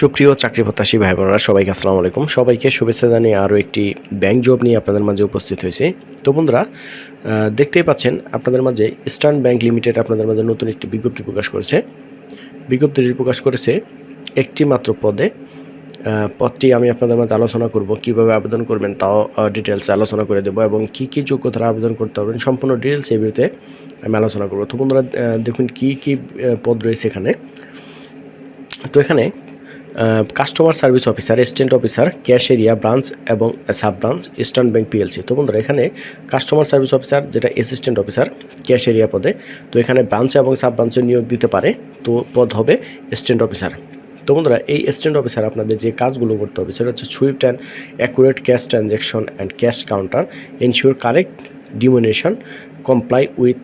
সুপ্রিয় চাকরি প্রত্যাশী ভাই বোনেরা সবাইকে আসসালামু আলাইকুম। সবাইকে শুভেচ্ছা জানিয়ে আরও একটি ব্যাংক জব নিয়ে আপনাদের মাঝে উপস্থিত হয়েছে। তো বন্ধুরা দেখতেই পাচ্ছেন আপনাদের মাঝে ইস্টার্ন ব্যাংক লিমিটেড আপনাদের মাঝে নতুন একটি বিজ্ঞপ্তি প্রকাশ করেছে। বিজ্ঞপ্তিটি প্রকাশ করেছে একটি মাত্র পদে। পদটি আমি আপনাদের মাঝে আলোচনা করব, কীভাবে আবেদন করবেন তাও ডিটেলসে আলোচনা করে দেবো এবং কি কি যোগ্যতার আবেদন করতে পারবেন সম্পূর্ণ ডিটেলস এই বিরুদ্ধে আমি আলোচনা করব। তো বন্ধুরা দেখুন কি কি পদ রয়েছে এখানে। তো এখানে customer service officer assistant officer cash area branch এবং sub branch Eastern Bank PLC তো বন্ধুরা, এখানে কাস্টমার সার্ভিস অফিসার যেটা অ্যাসিস্ট্যান্ট অফিসার ক্যাশ এরিয়া পদে, তো এখানে ব্রাঞ্চ এবং সাব ব্রাঞ্চে নিয়োগ দিতে পারে, তো পদ হবে অ্যাসিস্ট্যান্ট অফিসার তো বন্ধুরা, এই অ্যাসিস্ট্যান্ট অফিসার আপনাদের যে কাজগুলো করতে হবে, সেটা হচ্ছে swift and accurate cash transaction and cash counter ensure correct denomination comply with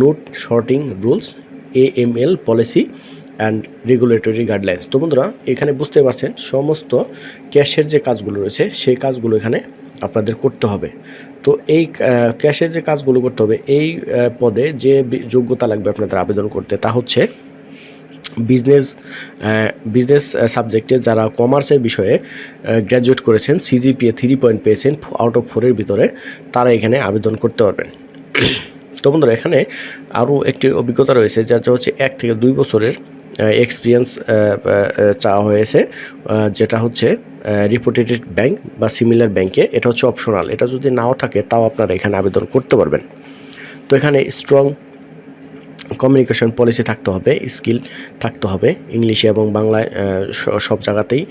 note sorting rules AML policy and regulatory guidelines তো বন্ধুরা, এখানে বুঝতে পারছেন, সমস্ত ক্যাশের যে কাজগুলো রয়েছে, সেই কাজগুলো এখানে আপনাদের করতে হবে। তো এই ক্যাশের যে কাজগুলো করতে হবে, এই পদে যে যোগ্যতা লাগবে আপনাদের আবেদন করতে, তা হচ্ছে বিজনেস বিজনেস সাবজেক্টে যারা কমার্সের বিষয়ে গ্র্যাজুয়েট করেছেন সিজিপিএ থ্রি পয়েন্ট পেয়েছেন আউট অফ ফোরের ভিতরে, তারা এখানে আবেদন করতে পারবেন। তো বন্ধুরা, এখানে আরও একটি অভিজ্ঞতা রয়েছে যা হচ্ছে এক থেকে দুই বছরের এক্সপিরিয়েন্স চাওয়া হয়েছে যেটা হচ্ছে রিপোর্টেড ব্যাংক বা সিমিলার ব্যাংকে এটা হচ্ছে অপশনাল এটা যদি নাও থাকে, তাও আপনারা এখানে আবেদন করতে পারবেন। তো এখানে স্ট্রং কমিউনিকেশন পলিসি থাকতে হবে স্কিল থাকতে হবে। ইংলিশে এবং বাংলায় সব জায়গাতেই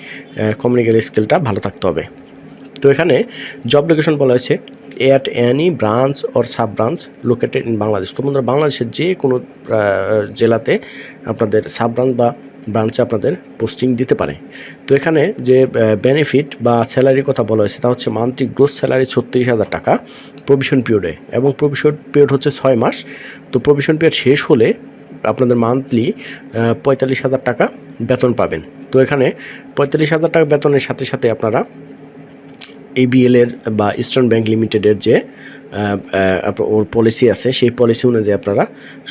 কমিউনিকেশন স্কিলটা ভালো থাকতে হবে। তো এখানে জব লোকেশন বলা হয়েছে। At any branch or sub branch located in Bangladesh তো বন্ধুরা বাংলাদেশের যে কোনো জেলাতে আপনাদের সাব ব্রাঞ্চ বা ব্রাঞ্চে আপনাদের পোস্টিং দিতে পারে। তো এখানে যে বেনিফিট বা স্যালারির কথা বলা হয়েছে, তা হচ্ছে মান্থলি গ্রোথ স্যালারি ছত্রিশ হাজার টাকা প্রভিশন পিরিয়ডে এবং প্রভিশন পিরিয়ড হচ্ছে ছয় মাস। তো প্রভিশন পিরিয়ড শেষ হলে আপনাদের মান্থলি পঁয়তাল্লিশ হাজার টাকা বেতন পাবেন। তো এখানে পঁয়তাল্লিশ হাজার টাকা বেতনের সাথে সাথে আপনারা এবিএল এর বা ইস্টার্ন ব্যাংক লিমিটেডের যে ওর পলিসি আছে, সেই পলিসি অনুযায়ী আপনারা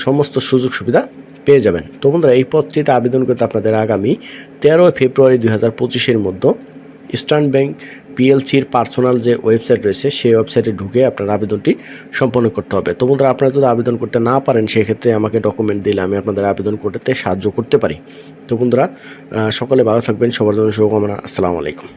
সমস্ত সুযোগ সুবিধা পেয়ে যাবেন। তো বন্ধুরা, এই পদটিতে আবেদন করতে আপনাদের আগামী তেরোই ফেব্রুয়ারি দুই হাজার পঁচিশের মধ্যে ইস্টার্ন ব্যাংক পিএলসির পার্সোনাল যে ওয়েবসাইট রয়েছে, সেই ওয়েবসাইটে ঢুকে আপনার আবেদনটি সম্পন্ন করতে হবে। তো বন্ধুরা, আপনারা যদি আবেদন করতে না পারেন, সেক্ষেত্রে আমাকে ডকুমেন্ট দিলে আমি আপনাদের আবেদন করতে সাহায্য করতে পারি। তো বন্ধুরা সকলে ভালো থাকবেন, সবার জন্য শুভকামনা, আসসালামু আলাইকুম।